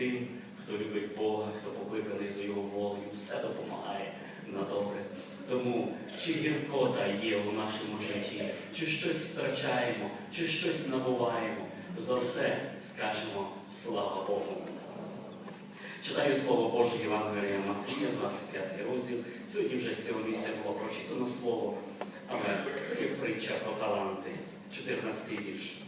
тим, хто любить Бога, хто покликаний за Його волею, все допомагає на добре. Тому чи гіркота є у нашому житті, чи щось втрачаємо, чи щось набуваємо, за все скажемо слава Богу. Читаю Слово Боже Євангелія Матвія, 25 розділ. Сьогодні вже з цього місця було прочитано слово, але це є притча про таланти, 14 вірш.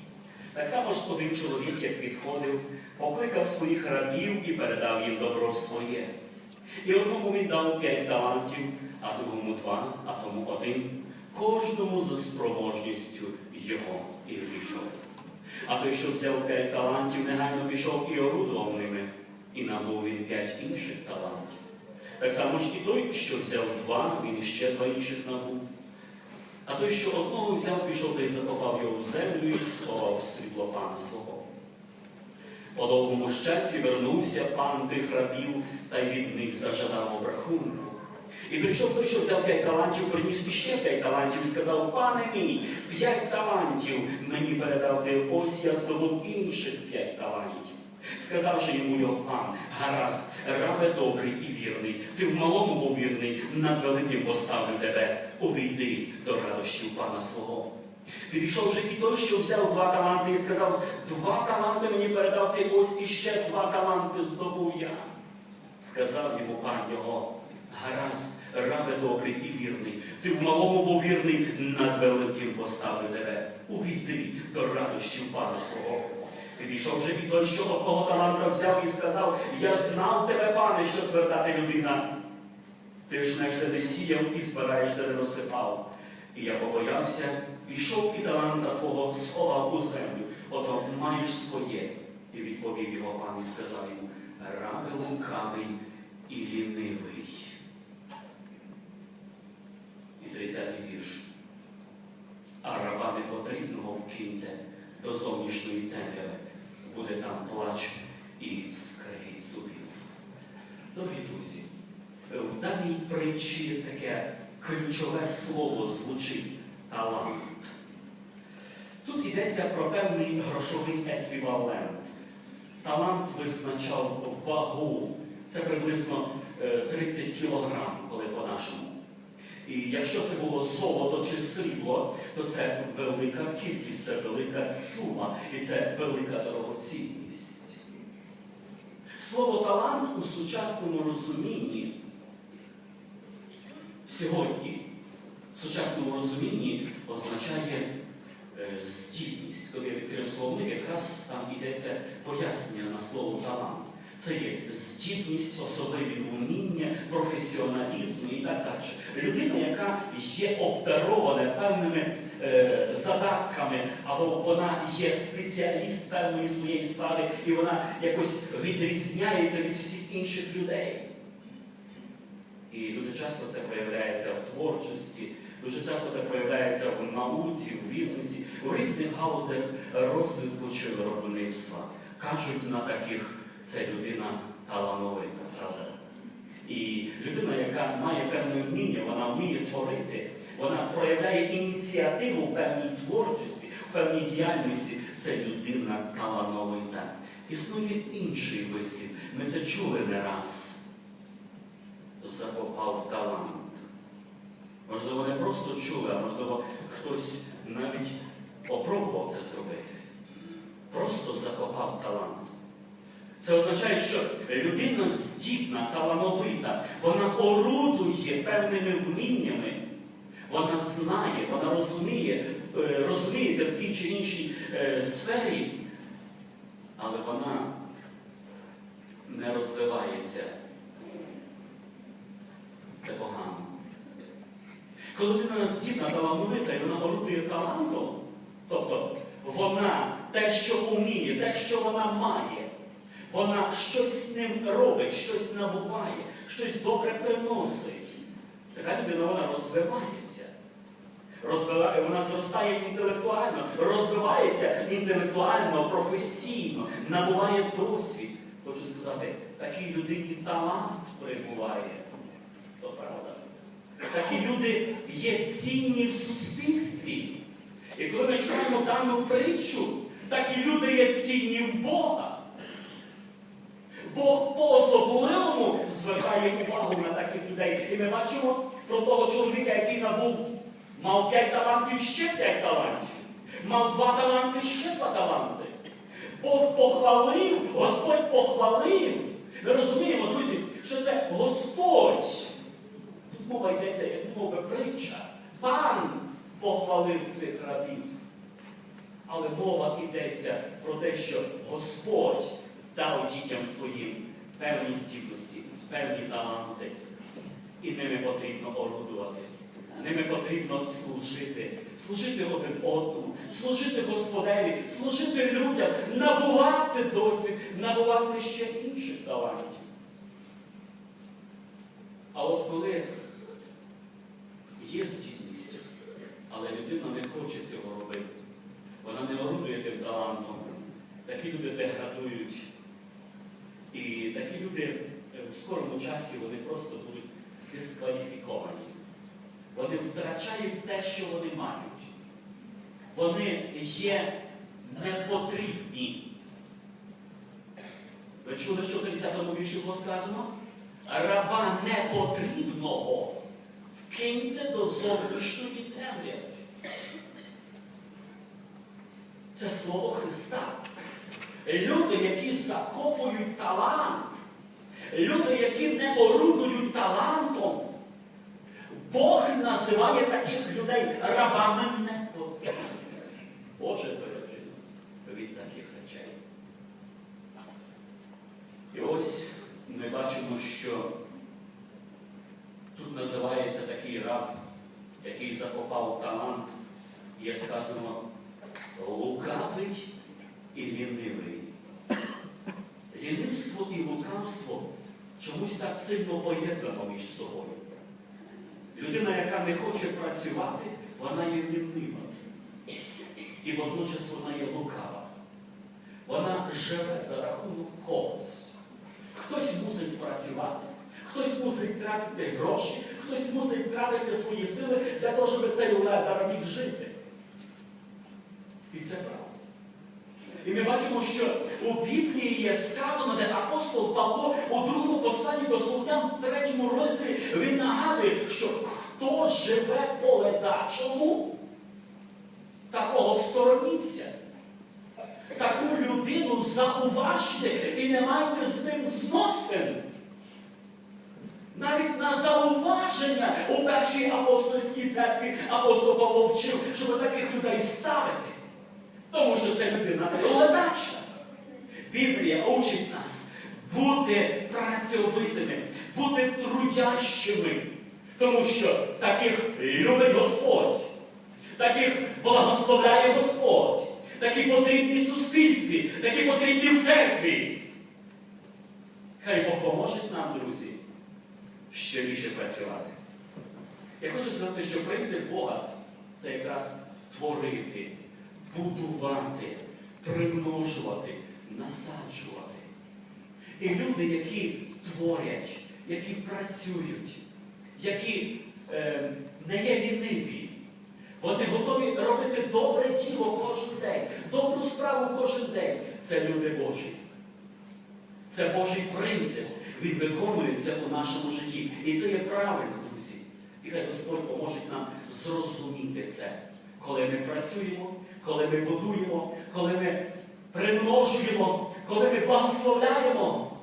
Так само ж один чоловік, як відходив, покликав своїх рабів і передав їм добро своє. І одному він дав п'ять талантів, а другому два, а тому один, кожному за спроможністю його і пішов. А той, що взяв п'ять талантів, негайно пішов і орудував ними, і набув він п'ять інших талантів. Так само ж і той, що взяв два, він іще два інших набув. А той, що одного взяв, пішов та й закопав його в землю і сховав світло пана свого. По довгому ж вернувся пан тих рабів та й від них зажадав обрахунку. І прийшов той, що взяв п'ять талантів, приніс іще п'ять талантів і сказав, пане мій, п'ять талантів мені передав ти, ось я здобув інших п'ять талантів. Сказавши йому пан, гаразд, рабе добрий і вірний, ти в малому був вірний, над великим поставлю тебе, увійди до радощів пана свого. Підійшов же і той, що взяв два таланти і сказав, два таланти мені передав ти, ось іще два таланти здобув я. Сказав йому пан його, гаразд, рабе добрий і вірний, ти в малому був вірний, над великим поставлю тебе, увійди до радощів пана свого. Підійшов же і той, що одного таланта взяв і сказав, я знав тебе, пане, що тверда ти людина. Ти ж не не сіяв і збираєш, де не розсипав. І я побоявся, пішов і таланта твого сховав у землю, ото маєш своє. І відповів його пан і сказав йому, рабе лукавий і лінивий. І 30-й вірш. А раба непотрібного вкиньте до зовнішньої темряви, буде там плач і скрегіт зубів. Дорогі друзі, в даній притчі таке ключове слово звучить талант. Тут йдеться про певний грошовий еквівалент. Талант визначав вагу. Це приблизно е, 30 кілограм, коли по-нашому. І якщо це було золото чи срібло, то це велика кількість, це велика сума і це велика дорогоцінність. Слово талант у сучасному розумінні сьогодні, в сучасному розумінні означає е, здібність. Коли я відкрив словник, якраз там йдеться пояснення на слово талант. Це є здібність, особливі вміння, професіоналізм і так далі. Людина, яка є обдарована певними е, задатками, або вона є спеціаліст певної своєї справи, і вона якось відрізняється від всіх інших людей. І дуже часто це проявляється в творчості, дуже часто це проявляється в науці, в бізнесі, в різних гаузах розвитку чи виробництва. Кажуть на таких, це людина талановита, правда? І людина, яка має певне вміння, вона вміє творити, вона проявляє ініціативу в певній творчості, в певній діяльності. Це людина талановита. Існує інший вислів. Ми це чули не раз закопав талант. Можливо, не просто чули, а можливо, хтось навіть попробував це зробити. Просто закопав талант. Це означає, що людина здібна, талановита, вона орудує певними вміннями, вона знає, вона розуміє, е, розуміється в тій чи іншій е, сфері, але вона не розвивається. Це погано. Коли людина здібна талановита і вона орудує талантом, тобто вона те, що вміє, те, що вона має, вона щось з ним робить, щось набуває, щось добре приносить. Така людина вона розвивається. Розвиває, вона зростає інтелектуально, розвивається інтелектуально, професійно, набуває досвід. Хочу сказати, такій людині талант прибуває. То правда. Такі люди є цінні в суспільстві. І коли ми чуємо дану притчу, такі люди є цінні в Бога. Бог по-особливому звертає увагу на таких людей. І ми бачимо про того чоловіка, який набув, мав п'ять талантів, ще п'ять талантів. Мав два таланти, ще два таланти. Бог похвалив, Господь похвалив. Ми розуміємо, друзі, що це Господь. Тут мова йдеться, як мова притча. Пан похвалив цих рабів. Але мова йдеться про те, що Господь дав дітям своїм певні здібності, певні таланти. І ними потрібно орудувати. Ними потрібно служити, служити один одному, служити Господеві, служити людям, набувати досвід, набувати ще інших талантів. А от коли є здібність, але людина не хоче цього робити, вона не орудує тим талантом, такі люди деградують. І такі люди е, в скорому часі вони просто будуть дискваліфіковані. Вони втрачають те, що вони мають. Вони є непотрібні. Ви чули, що в 30-му вірші було сказано? Раба непотрібного вкиньте до зовнішньої темряви. Це слово Христа. Люди, які закопують талант, люди, які не орудують талантом, Бог називає таких людей рабами непотрібними. Боже бережи нас від таких речей. І ось ми бачимо, що тут називається такий раб, який закопав талант, є сказано лукавий і лінивий. Лінивство і лукавство чомусь так сильно поєднано між собою. Людина, яка не хоче працювати, вона є лінива. І водночас вона є лукава. Вона живе за рахунок когось. Хтось мусить працювати, хтось мусить тратити гроші, хтось мусить тратити свої сили для того, щоб цей ледар міг жити. І це правда. І ми бачимо, що у Біблії є сказано, де апостол Павло у другому посланні до Солдян, в третьому розділі, він нагадує, що хто живе по ледачому, такого стороніться. Таку людину зауважте і не майте з ним зносин. Навіть на зауваження у першій апостольській церкві апостол Павло вчив, щоб таких людей ставити. Тому що це людина ледача. Біблія учить нас бути працьовитими, бути трудящими. Тому що таких любить Господь, таких благословляє Господь, такі потрібні в суспільстві, такі потрібні в церкві. Хай Бог поможе нам, друзі, ще більше працювати. Я хочу сказати, що принцип Бога це якраз творити, будувати, примножувати, насаджувати. І люди, які творять, які працюють, які е, не є ліниві, вони готові робити добре діло кожен день, добру справу кожен день. Це люди Божі. Це Божий принцип. Він виконується у нашому житті. І це є правильно, друзі. І хай Господь поможе нам зрозуміти це, коли ми працюємо, коли ми будуємо, коли ми примножуємо, коли ми благословляємо.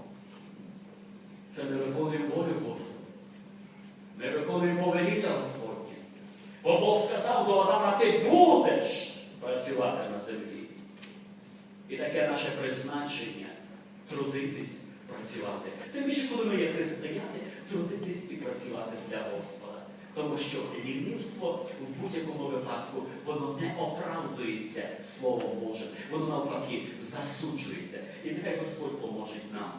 Це ми виконуємо волю Божу. Ми виконуємо повеління Господнє. Бо Бог сказав до Адама, ти будеш працювати на землі. І таке наше призначення трудитись, працювати. Тим більше, коли ми є християни, трудитись і працювати для Господа. Тому що лінивство в будь-якому випадку воно не оправдується Словом Божим, воно навпаки засуджується. І нехай Господь поможе нам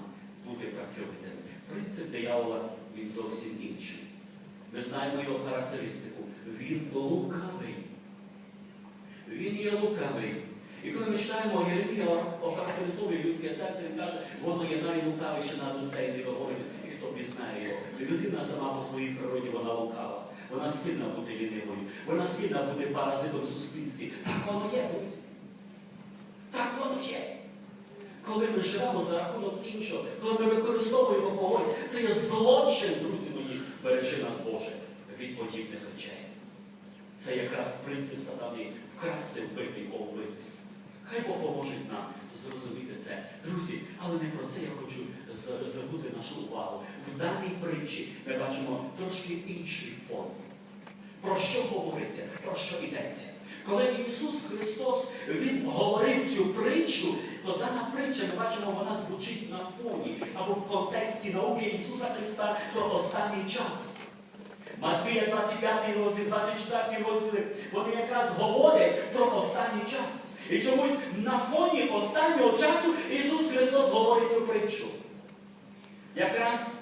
бути працьовитими. Принцип диявола він зовсім інший. Ми знаємо його характеристику. Він лукавий. Він є лукавий. І коли ми читаємо Єремія охарактеризовує людське серце, він каже, воно є найлукавіше над усе і і хто пізнає його. Людина сама по своїй природі вона лукава. Вона схильна бути лінивою, вона схильна бути паразитом в суспільстві. Так воно є, друзі. Так воно є. Коли ми живемо за рахунок іншого, коли ми використовуємо когось, це є злочин, друзі мої, бережи нас Боже, від подібних речей. Це якраз принцип сатани вкрасти, вбити, повбити. Хай Бог поможе нам зрозуміти це. Друзі, але не про це я хочу звернути нашу увагу. В даній притчі ми бачимо трошки інший фон. Про що говориться, про що йдеться? Коли Ісус Христос Він говорив цю притчу, то дана притча, ми бачимо, вона звучить на фоні або в контексті науки Ісуса Христа про останній час. Матвія 25 розділ, 24 розділи, вони якраз говорять про останній час. І чомусь на фоні останнього часу Ісус Христос говорить цю притчу. Якраз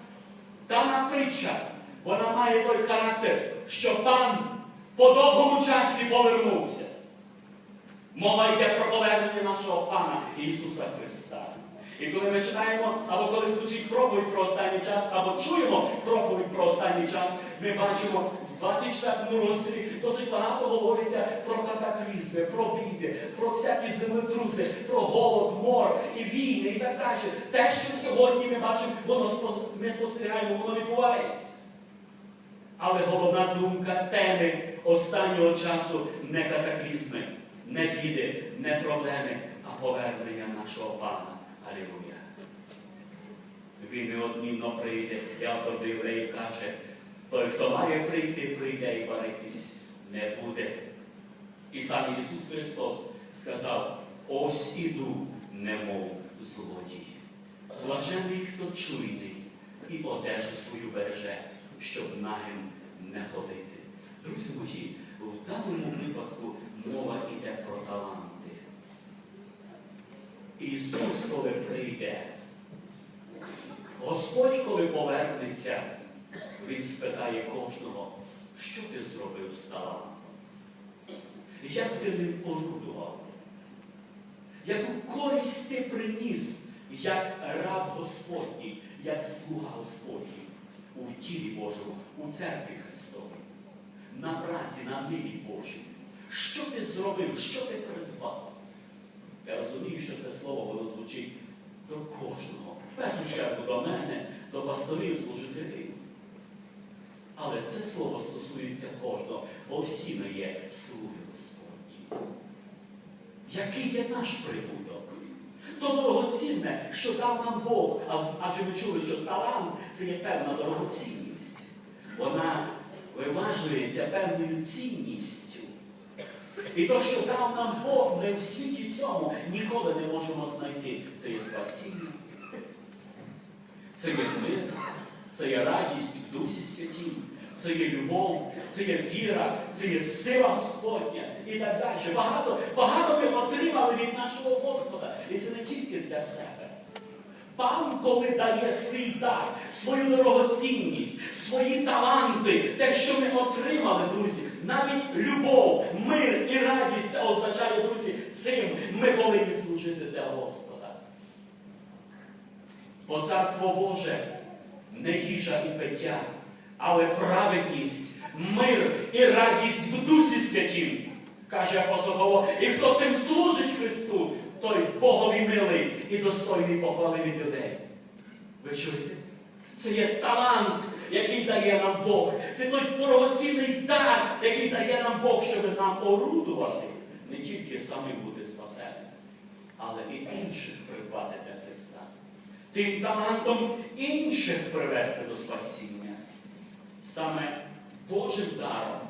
дана притча, вона має той характер, що пан по довгому часі повернувся. Мова йде про повернення нашого Пана Ісуса Христа. І коли ми читаємо, або коли звучить проповідь про останній час, або чуємо проповідь про останній час, ми бачимо в 24 розділі досить багато говориться про катаклізми, про біди, про всякі землетруси, про голод, мор і війни і так далі. Те, що сьогодні ми бачимо, воно ми спостерігаємо, воно відбувається. Але головна думка теми останнього часу не катаклізми, не біди, не проблеми, а повернення нашого Пана. Алілуя. Він неодмінно прийде, і автор до євреїв каже, той, хто має прийти, прийде і варитись не буде. І сам Ісус Христос сказав, ось іду, немов злодій. Блажений, хто чуйний і одежу свою береже, щоб нагим не ходити. Друзі мої, в даному випадку мова йде про таланти. Ісус, коли прийде, Господь, коли повернеться, Він спитає кожного, що ти зробив з талантом? Як ти ним орудував? Яку користь ти приніс, як раб Господній, як слуга Господній у тілі Божому, у церкві Христовій, на праці, на ниві Божій? Що ти зробив, що ти придбав? Я розумію, що це слово воно звучить до кожного. В першу чергу до мене, до пасторів, служителів. Але це слово стосується кожного, бо всі ми є слуги Господні. Який є наш прибуток? То дорогоцінне, що дав нам Бог, адже ми чули, що талант це є певна дорогоцінність. Вона виважується певною цінністю. І то, що дав нам Бог, ми в світі цьому ніколи не можемо знайти. Це є спасіння, це є мир, це є радість в Дусі Святій, це є любов, це є віра, це є сила Господня і так далі. Багато, багато ми отримали від нашого Господа. І це не тільки для себе. Пан, коли дає свій дар, свою дорогоцінність, свої таланти, те, що ми отримали, друзі, навіть любов, мир і радість це означає, друзі, цим ми повинні служити для Господа. Бо Царство Боже не їжа і пиття, але праведність, мир і радість в Дусі Святім, каже апостол Павло. І хто тим служить Христу, той Богові милий і достойний похвали від людей. Ви чуєте? Це є талант, який дає нам Бог. Це той дорогоцінний дар, який дає нам Бог, щоб нам орудувати. Не тільки самим бути спасеним, але і інших придбати для Христа. Тим талантом інших привести до спасіння. Саме Божим даром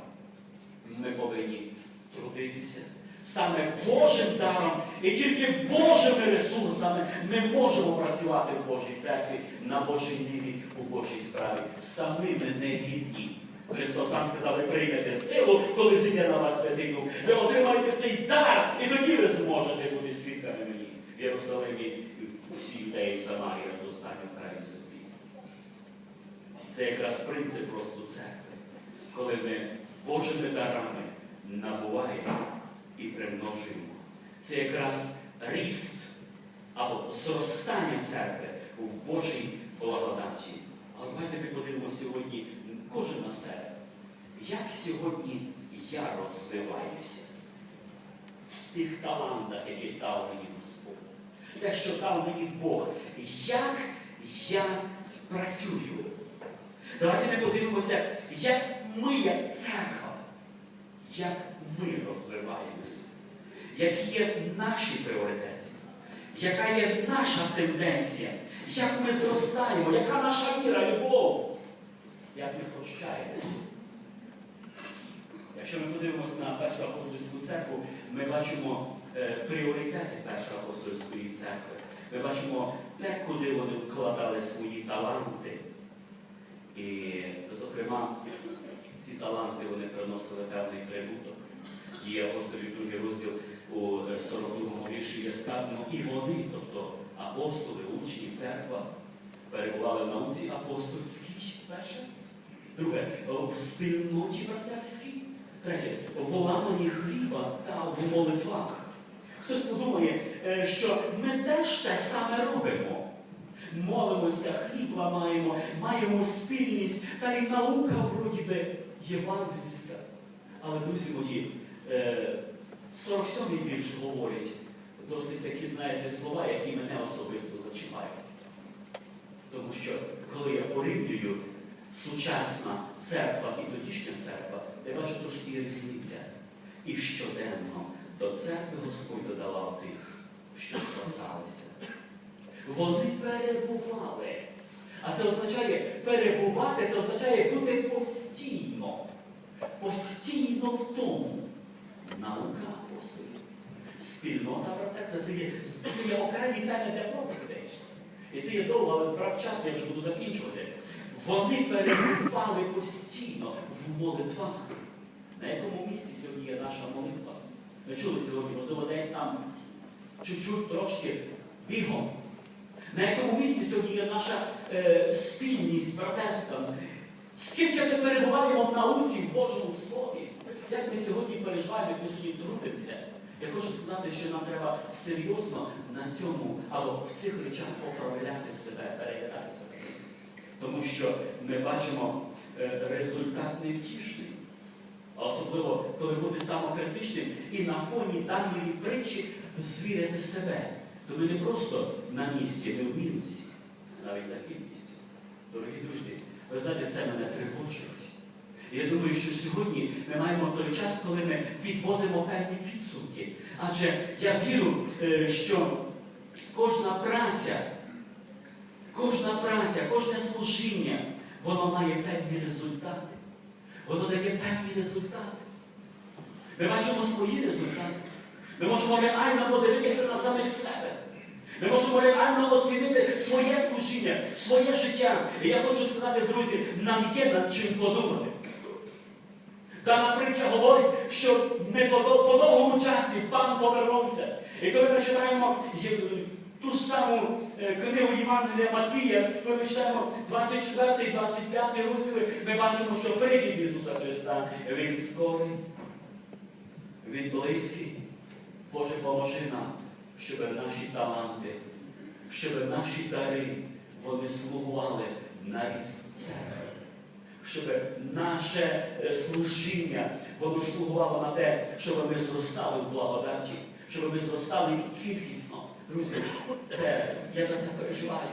ми повинні трудитися. Саме Божим даром і тільки Божими ресурсами ми можемо працювати в Божій церкві, на Божій ниві, у Божій справі. Самими не гідні. Христос сам сказав, ви приймете силу, коли зійде на вас святий. Ви отримаєте цей дар, і тоді ви зможете бути свідками мені в Єрусалимі усій юдеї Самарії аж до останнього краю землі. Це якраз принцип росту церкви, коли ми Божими дарами набуваємо і примножуємо. Це якраз ріст або зростання церкви в Божій благодаті. Але давайте ми подивимося сьогодні кожен на себе. Як сьогодні я розвиваюся в тих талантах, які дав мені Господь? Те, що дав мені Бог. Як я працюю? Давайте ми подивимося, як ми, як церква, як ми розвиваємося, які є наші пріоритети, яка є наша тенденція, як ми зростаємо, яка наша віра, любов, як ми прощаємося. Якщо ми подивимося на першу апостольську церкву, ми бачимо е, пріоритети першої апостольської церкви. Ми бачимо те, куди вони вкладали свої таланти. І, зокрема, ці таланти вони приносили певний прибуток. Діє апостолів другий розділ у 42-му вірші є сказано, і вони, тобто апостоли, учні, церква, перебували в науці апостольській, перше. Друге, в спільноті братерській. Третє, в ламанні хліба та в молитвах. Хтось подумає, е, що ми теж те саме робимо. Молимося, хліб ламаємо, маємо спільність, та й наука вроді би євангельська. Але, друзі мої, е, 47-й вірш говорить досить такі, знаєте, слова, які мене особисто зачіпають. Тому що, коли я порівнюю сучасна церква і тодішня церква, я бачу трошки різниця. І щоденно до церкви Господь додавав тих, що спасалися. Вони перебували. А це означає перебувати, це означає бути постійно. Постійно в тому. Наука апостолів. Спільнота братерства. Це є, це є окремі теми для проповідей. І це є довго, але брак час, я вже буду закінчувати. Вони перебували постійно в молитвах. На якому місці сьогодні є наша молитва? Ми чули сьогодні, можливо, десь там чуть-чуть трошки бігом. На якому місці сьогодні є наша е, спільність братерства? Скільки ми перебуваємо в науці в Божому Слові? Як ми сьогодні переживаємо, як ми сьогодні трудимося? Я хочу сказати, що нам треба серйозно на цьому або в цих речах поправляти себе, переглядати себе. Тому що ми бачимо е, результат невтішний. А особливо, коли бути самокритичним і на фоні даної притчі звіряти себе. То ми не просто на місці, ми в мінусі, навіть за кількістю. Дорогі друзі, ви знаєте, це мене тривожить. Я думаю, що сьогодні ми маємо той час, коли ми підводимо певні підсумки. Адже я вірю, е, що кожна праця, кожна праця, кожне служіння, воно має певні результати. Воно дає певні результати. Ми бачимо свої результати. Ми можемо реально подивитися на самих себе. Ми можемо реально оцінити своє служіння, своє життя. І я хочу сказати, друзі, нам є над чим подумати. Дана притча говорить, що не по, по довгому часі пан повернувся. І коли ми читаємо ту саму е, книгу Євангелія Матвія, коли ми читаємо 24 і 25 розділи, ми бачимо, що прихід Ісуса Христа, Він скорий, Він близький. Боже, поможи нам, щоб наші таланти, щоб наші дари, вони слугували на ріст церкви щоб наше е, служіння воно слугувало на те, щоб ми зростали в благодаті, щоб ми зростали кількісно. Друзі, це я за це переживаю.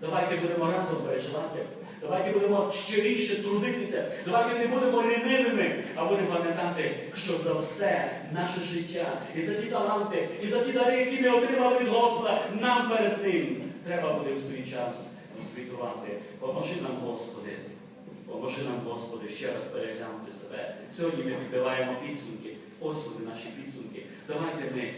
Давайте будемо разом переживати. Давайте будемо щиріше трудитися. Давайте не будемо лінивими, а будемо пам'ятати, що за все наше життя і за ті таланти, і за ті дари, які ми отримали від Господа, нам перед ним треба буде в свій час звітувати. Поможи нам, Господи. Поможи нам, Господи, ще раз переглянути себе. Сьогодні ми підбиваємо підсумки. Ось вони наші підсумки. Давайте ми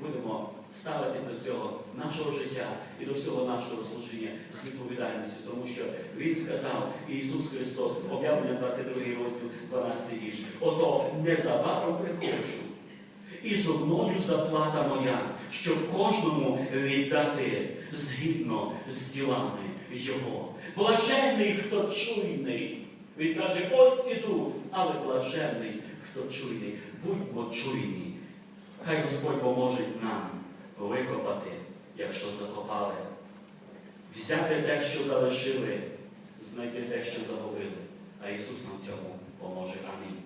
будемо ставитись до цього нашого життя і до всього нашого служіння з відповідальністю, тому що Він сказав, Ісус Христос, об'явлення 22 розділ, 12 вірш, ото незабаром приходжу. І зо мною заплата моя, щоб кожному віддати згідно з ділами Його. Блаженний, хто чуйний. Він каже, ось іду, але блаженний, хто чуйний. Будьмо чуйні. Хай Господь поможе нам викопати, якщо закопали, взяти те, що залишили, знайти те, що загубили. А Ісус нам цьому поможе. Амінь.